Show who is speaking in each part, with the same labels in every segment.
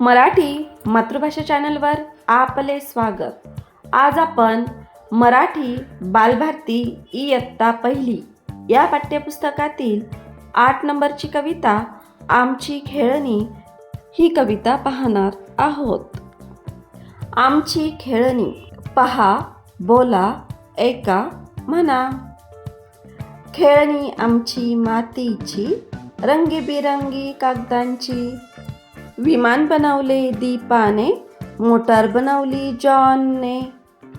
Speaker 1: मराठी मातृभाषा चॅनलवर आपले स्वागत. आज आपण मराठी बालभारती इयत्ता पहिली या पाठ्यपुस्तकातील आठ नंबरची कविता आमची खेळणी ही कविता पाहणार आहोत. आमची खेळणी पहा बोला ऐका म्हणा. खेळणी आमची मातीची रंगीबिरंगी कागदांची विमान बनवले दीपाने मोटार बनवली जॉनने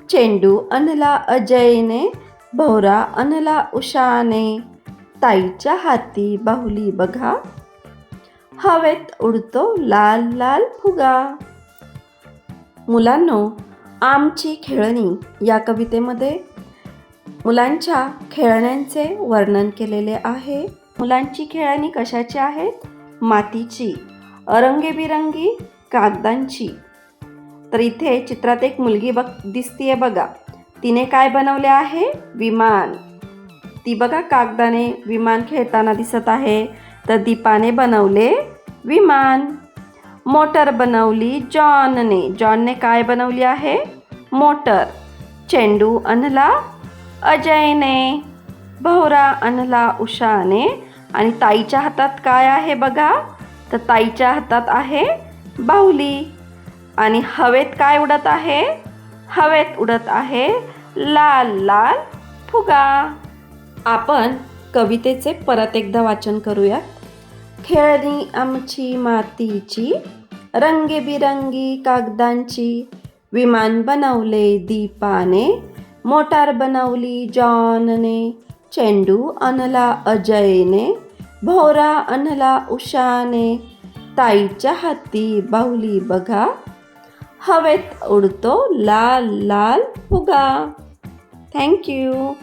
Speaker 1: चेंडू अनला अजयने भोवरा अनला उषाने. ताईच्या हाती बाहुली बघा. हवेत उडतो लाल लाल फुगा. मुलांनो आमची खेळणी या कवितेमध्ये मुलांच्या खेळण्यांचे वर्णन केलेले आहे. मुलांची खेळणी कशाची आहेत? मातीची. रंगीबिरंगी कागदांची. तर इथे चित्रात एक मुलगी बघ दिसतीये बघा. तिने काय बनवले आहे? विमान. ती बघा कागदाने विमान खेळताना दिसत आहे. तर दीपाने बनवले विमान. मोटर बनवली जॉनने. जॉनने काय बनवली आहे? मोटर. चेंडू आणला अजयने. भोवरा आणला उषाने. आणि ताईच्या हातात काय आहे बघा? तर ताईच्या हातात आहे बाहुली. आणि हवेत काय उडत आहे? हवेत उडत आहे लाल लाल फुगा. आपण कवितेचे परत एकदा वाचन करूया. खेळणी आमची मातीची रंगीबिरंगी कागदांची विमान बनवले दीपाने मोटार बनवली जॉनने चेंडू अनला अजयने भोवरा अनला उषाने ताईच्या हाती बाहुली बघा. हवेत उडतो लाल लाल फुगा. थँक्यू